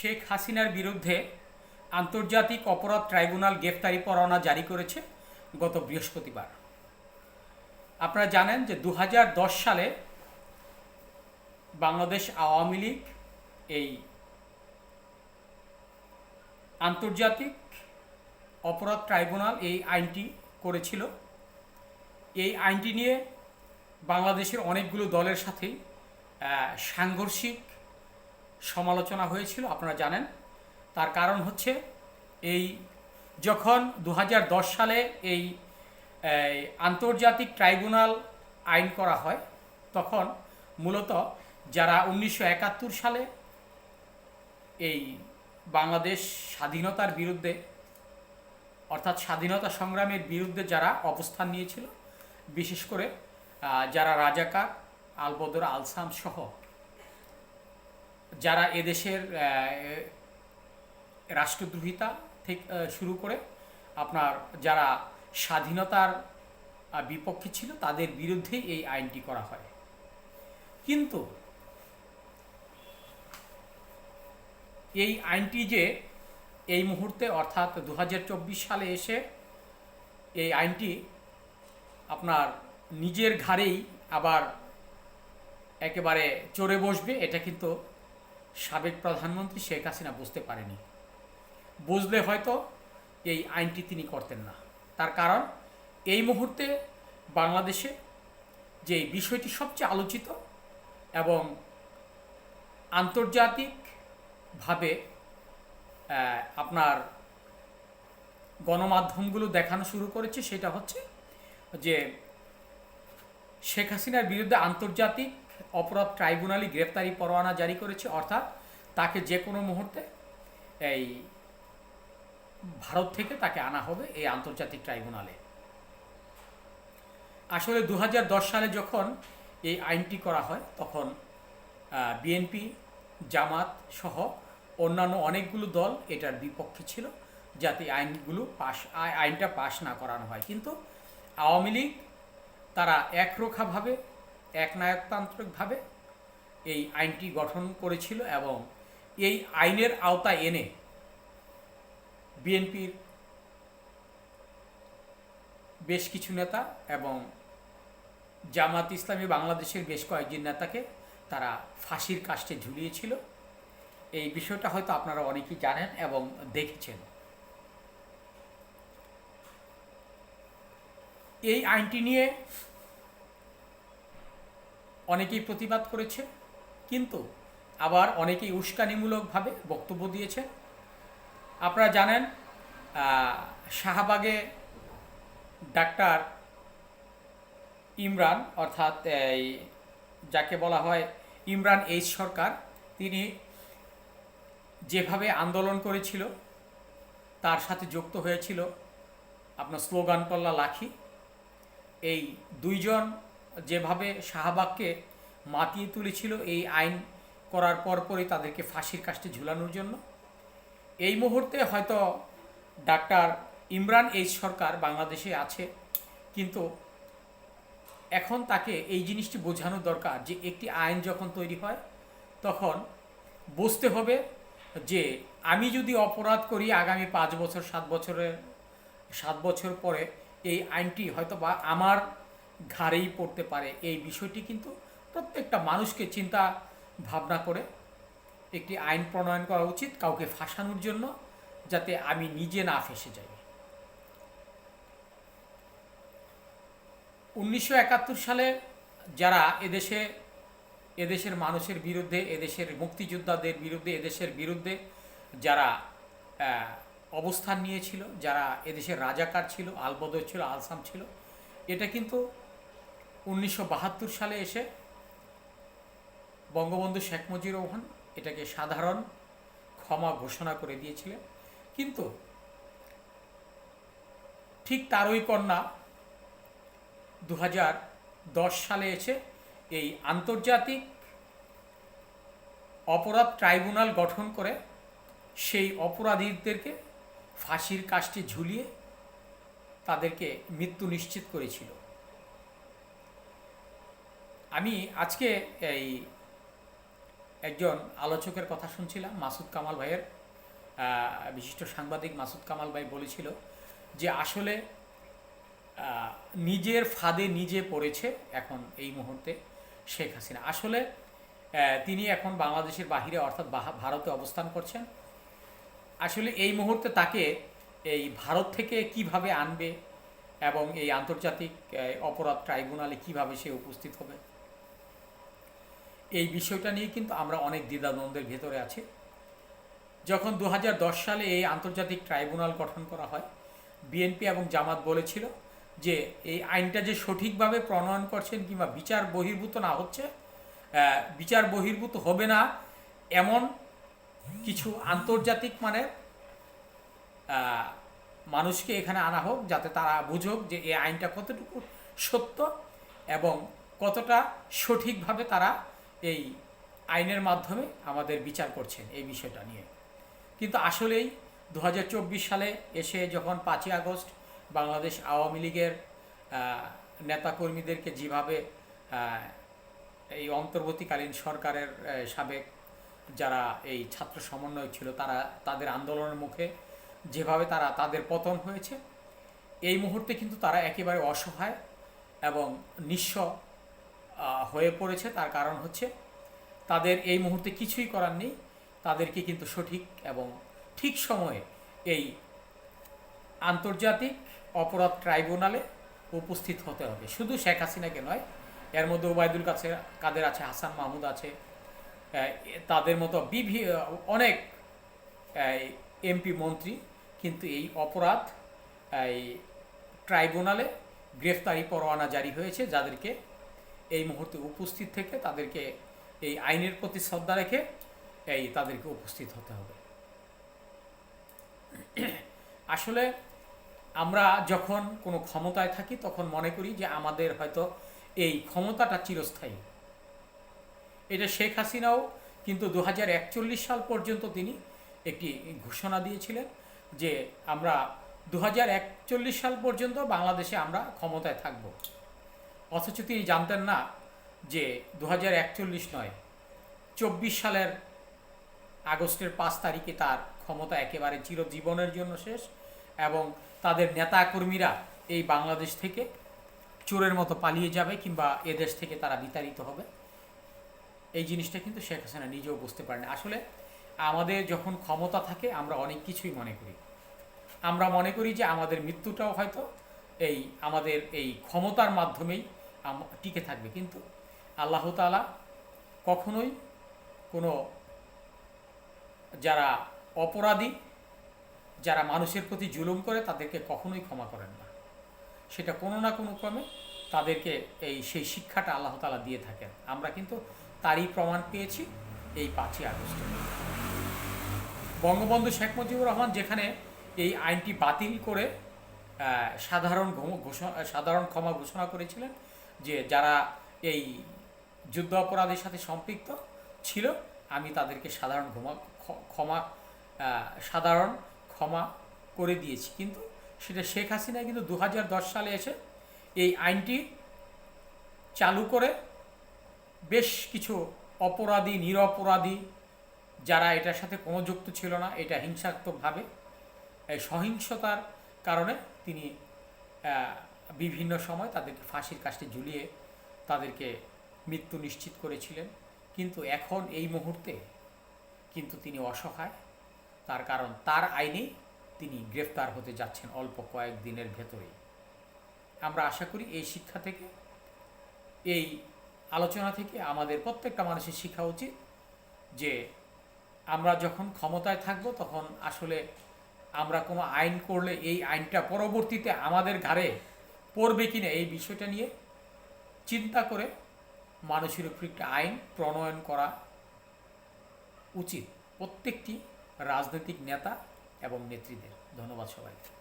শেখ হাসিনার বিরুদ্ধে আন্তর্জাতিক অপরাধ ট্রাইব্যুনাল গ্রেফতারি পরোয়ানা জারি করেছে গত বৃহস্পতিবার। আপনারা জানেন যে দু হাজার দশ সালে বাংলাদেশ আওয়ামী লীগ এই আন্তর্জাতিক অপরাধ ট্রাইব্যুনাল এই আইনটি করেছিল। এই আইনটি নিয়ে বাংলাদেশের অনেকগুলো দলের সাথেই সাংঘর্ষিক সমালোচনা হয়েছিল, আপনারা জানেন। তার কারণ হচ্ছে এই যখন দু হাজার দশ সালে এই আন্তর্জাতিক ট্রাইব্যুনাল আইন করা হয়, তখন মূলত যারা উনিশশো একাত্তর সালে এই বাংলাদেশ স্বাধীনতার বিরুদ্ধে, অর্থাৎ স্বাধীনতা সংগ্রামের বিরুদ্ধে যারা অবস্থান নিয়েছিল, বিশেষ করে যারা রাজাকার আলবদর আলসাম সহ যারা এদেশের রাষ্ট্রদ্রোহিতা থেকে শুরু করে আপনার যারা স্বাধীনতার বিপক্ষে ছিল তাদের বিরুদ্ধে এই আইনটি করা হয়। কিন্তু এই আইনটি যে এই মুহূর্তে অর্থাৎ দু হাজার চব্বিশ সালে এসে এই আইনটি আপনার নিজের ঘাড়েই আবার একেবারে চড়ে বসবে, এটা কিন্তু সাবেক প্রধানমন্ত্রী শেখ হাসিনা বুঝতে পারেনি। বুঝলে হয়তো এই আইনটি তিনি করতেন না। তার কারণ, এই মুহূর্তে বাংলাদেশে যে বিষয়টি সবচেয়ে আলোচিত এবং আন্তর্জাতিকভাবে আপনার গণমাধ্যমগুলো দেখানো শুরু করেছে সেটা হচ্ছে যে শেখ হাসিনার বিরুদ্ধে আন্তর্জাতিক অপরাধ ট্রাইব্যুনালই গ্রেপ্তারি পরোয়ানা জারি করেছে, অর্থাৎ তাকে যে কোনো মুহূর্তে এই ভারত থেকে তাকে আনা হবে এই আন্তর্জাতিক ট্রাইব্যুনালে। আসলে দু হাজার দশ সালে যখন এই আইনটি করা হয়, তখন বিএনপি, জামাত সহ অন্যান্য অনেকগুলো দল এটার বিপক্ষে ছিল, যাতে আইনগুলো পাশ, আইনটা পাশ না করানো হয়। কিন্তু আওয়ামী লীগ তারা একরোখাভাবে একনায়কতান্ত্রিকভাবে এই আইনটি গঠন করেছিল এবং এই আইনের আওতায় এনে বিএনপির বেশ কিছু নেতা এবং জামাত ইসলামী বাংলাদেশের বেশ কয়েকজন নেতাকে তারা ফাঁসির কাস্টে ঝুলিয়েছিল। এই বিষয়টা হয়তো আপনারা অনেকেই জানেন এবং দেখেছেন। এই আইনটি নিয়ে অনেকেই প্রতিবাদ করেছে, কিন্তু আবার অনেকেই উস্কানিমূলকভাবে বক্তব্য দিয়েছে। আপনারা জানেন শাহবাগে ডাক্তার ইমরান, অর্থাৎ এই যাকে বলা হয় ইমরান এইচ সরকার, তিনি যেভাবে আন্দোলন করেছিল, তার সাথে যুক্ত হয়েছিল। আপনার স্লোগান পল্লা লাখি। এই দুইজন যেভাবে শাহবাগকে মাতিয়ে তুলেছিল, এই আইন করার পরপরই তাদেরকে ফাঁসির কাস্টে ঝুলানোর জন্য। এই মুহূর্তে হয়তো ডাক্তার ইমরান এইচ সরকার বাংলাদেশে আছে, কিন্তু এখন তাকে এই জিনিসটি বোঝানো দরকার যে একটি আইন যখন তৈরি হয়, তখন বুঝতে হবে যে আমি যদি অপরাধ করি আগামী পাঁচ বছর, সাত বছরের, সাত বছর পরে এই আইনটি হয়তো বা আমার ঘাড়েই পড়তে পারে। এই বিষয়টি কিন্তু প্রত্যেকটা মানুষকে চিন্তা ভাবনা করে একটি আইন প্রণয়ন করা উচিত কাউকে ফাঁসানোর জন্য যাতে আমি নিজে না ফেসে যাই। উনিশশো একাত্তর সালে যারা এদেশে, এদেশের মানুষের বিরুদ্ধে, এদেশের মুক্তিযোদ্ধাদের বিরুদ্ধে, এদেশের বিরুদ্ধে যারা অবস্থান নিয়েছিল, যারা এদেশের রাজাকার ছিল, আলবদর ছিল, আলসাম ছিল, এটা কিন্তু উনিশশো বাহাত্তর সালে এসে বঙ্গবন্ধু শেখ মুজিবুর রহমান এটাকে সাধারণ ক্ষমা ঘোষণা করে দিয়েছিলেন। কিন্তু ঠিক তারই কন্যা দু সালে এসে এই আন্তর্জাতিক অপরাধ ট্রাইব্যুনাল গঠন করে সেই অপরাধীদেরকে ফাঁসির কাস্টে ঝুলিয়ে তাদেরকে মৃত্যু নিশ্চিত করেছিল। আমি আজকে এই একজন আলোচকের কথা শুনছিলাম, মাসুদ কামাল ভাইয়ের। বিশিষ্ট সাংবাদিক মাসুদ কামাল ভাই বলেছিল যে আসলে নিজের ফাঁদে নিজে পড়েছে এখন এই মুহূর্তে শেখ হাসিনা। আসলে তিনি এখন বাংলাদেশের বাহিরে অর্থাৎ ভারতে অবস্থান করছেন। আসলে এই মুহূর্তে তাকে এই ভারত থেকে কীভাবে আনবে এবং এই আন্তর্জাতিক অপরাধ ট্রাইব্যুনালে কীভাবে সে উপস্থিত হবে এই বিষয়টা নিয়ে কিন্তু আমরা অনেক দ্বিধাদ্বন্দ্বের ভেতরে আছি। যখন দু হাজার দশ সালে এই আন্তর্জাতিক ট্রাইব্যুনাল গঠন করা হয় বিএনপি এবং জামাত বলেছিল যে এই আইনটা যে সঠিকভাবে প্রণয়ন করছেন কিংবা বিচার বহির্ভূত না হচ্ছে বিচার বহির্ভূত হবে না এমন কিছু আন্তর্জাতিক আহ, মানুষকে এখানে আনা হোক যাতে তারা বুঝুক যে এই আইনটা কতটুকু সত্য এবং কতটা সঠিকভাবে তারা এই আইনের মাধ্যমে আমাদের বিচার করছেন এই বিষয়টা নিয়ে। কিন্তু আসলেই দু হাজার চব্বিশ সালে এসে যখন পাঁচই আগস্ট বাংলাদেশ আওয়ামী লীগের নেতাকর্মীদেরকে যেভাবে এই অন্তর্বর্তীকালীন সরকারের সাবেক যারা এই ছাত্র সমন্বয় ছিল তারা তাদের আন্দোলনের মুখে যেভাবে তারা তাদের পতন হয়েছে, এই মুহূর্তে কিন্তু তারা একেবারে অসহায় এবং নিঃস্ব হয়ে পড়েছে। তার কারণ হচ্ছে তাদের এই মুহূর্তে কিছুই করার নেই। তাদেরকে কিন্তু সঠিক এবং ঠিক সময়ে এই আন্তর্জাতিক অপরাধ ট্রাইব্যুনালে উপস্থিত হতে হবে। শুধু শেখ হাসিনাকে নয়, এর মধ্যে ওবায়দুল কাছে, কাদের আছে, হাসান মাহমুদ আছে তাদের মতো বিভি অনেক এমপি মন্ত্রী কিন্তু এই অপরাধ, এই ট্রাইব্যুনালে গ্রেফতারি পরোয়ানা জারি হয়েছে, যাদেরকে এই মুহূর্তে উপস্থিত থেকে তাদেরকে এই আইনের প্রতি শ্রদ্ধা রেখে এই তাদেরকে উপস্থিত হতে হবে। আসলে আমরা যখন কোনো ক্ষমতায় থাকি, তখন মনে করি যে আমাদের হয়তো এই ক্ষমতাটা চিরস্থায়ী। এটা শেখ হাসিনাও কিন্তু দু হাজার একচল্লিশ সাল পর্যন্ত তিনি একটি ঘোষণা দিয়েছিলেন যে আমরা দু হাজার একচল্লিশ সাল পর্যন্ত বাংলাদেশে আমরা ক্ষমতায় থাকব। অথচ তিনি জানতেন না যে দু নয়, চব্বিশ সালের আগস্টের পাঁচ তারিখে তার ক্ষমতা একেবারে চিরজীবনের জন্য শেষ এবং তাদের নেতাকর্মীরা এই বাংলাদেশ থেকে চোরের মতো পালিয়ে যাবে কিংবা এদেশ থেকে তারা বিতাড়িত হবে। এই জিনিসটা কিন্তু শেখ হাসিনা নিজেও বুঝতে পারেন। আসলে আমাদের যখন ক্ষমতা থাকে, আমরা অনেক কিছুই মনে করি। আমরা মনে করি যে আমাদের মৃত্যুটাও হয়তো এই আমাদের এই ক্ষমতার মাধ্যমেই টিকে থাকবে। কিন্তু আল্লাহ তাআলা কখনোই কোনো যারা অপরাধী, যারা মানুষের প্রতি জুলুম করে, তাদেরকে কখনোই ক্ষমা করেন না। সেটা কোনো না কোনো ক্রমে তাদেরকে এই সেই শিক্ষাটা আল্লাহ তালা দিয়ে থাকেন। আমরা কিন্তু তারই প্রমাণ পেয়েছি এই পাঁচই আগস্টে। বঙ্গবন্ধু শেখ মুজিবুর রহমান যেখানে এই আইনটি বাতিল করে সাধারণ ঘোষণা, সাধারণ ক্ষমা ঘোষণা করেছিলেন যে যারা এই যুদ্ধ অপরাধের সাথে সম্পৃক্ত ছিল, আমি তাদেরকে সাধারণ ক্ষমা ক্ষমা সাধারণ ক্ষমা করে দিয়েছি। কিন্তু সেটা শেখ হাসিনা কিন্তু দু হাজার দশ সালে এসে এই আইনটি চালু করে বেশ কিছু অপরাধী, নিরপরাধী যারা এটার সাথে কোনো যুক্ত ছিল না, এটা হিংসাত্মকভাবে সহিংসতার কারণে তিনি বিভিন্ন সময় তাদেরকে ফাঁসির কাষ্টে ঝুলিয়ে তাদেরকে মৃত্যু নিশ্চিত করেছিলেন। কিন্তু এখন এই মুহূর্তে কিন্তু তিনি অসহায়। তার কারণ তার আইনেই তিনি গ্রেফতার হতে যাচ্ছেন অল্প কয়েক দিনের ভেতরেই। আমরা আশা করি এই শিক্ষা থেকে, এই আলোচনা থেকে আমাদের প্রত্যেকটা মানুষের শিখা উচিত যে আমরা যখন ক্ষমতায় থাকব তখন আসলে আমরা কোনো আইন করলে এই আইনটা পরবর্তীতে আমাদের ঘাড়ে পড়বে কিনা এই বিষয়টা নিয়ে চিন্তা করে মানুষের উপর একটা আইন প্রণয়ন করা উচিত প্রত্যেকটি রাজনৈতিক নেতা এবং নেত্রীদের। ধন্যবাদ সবাইকে।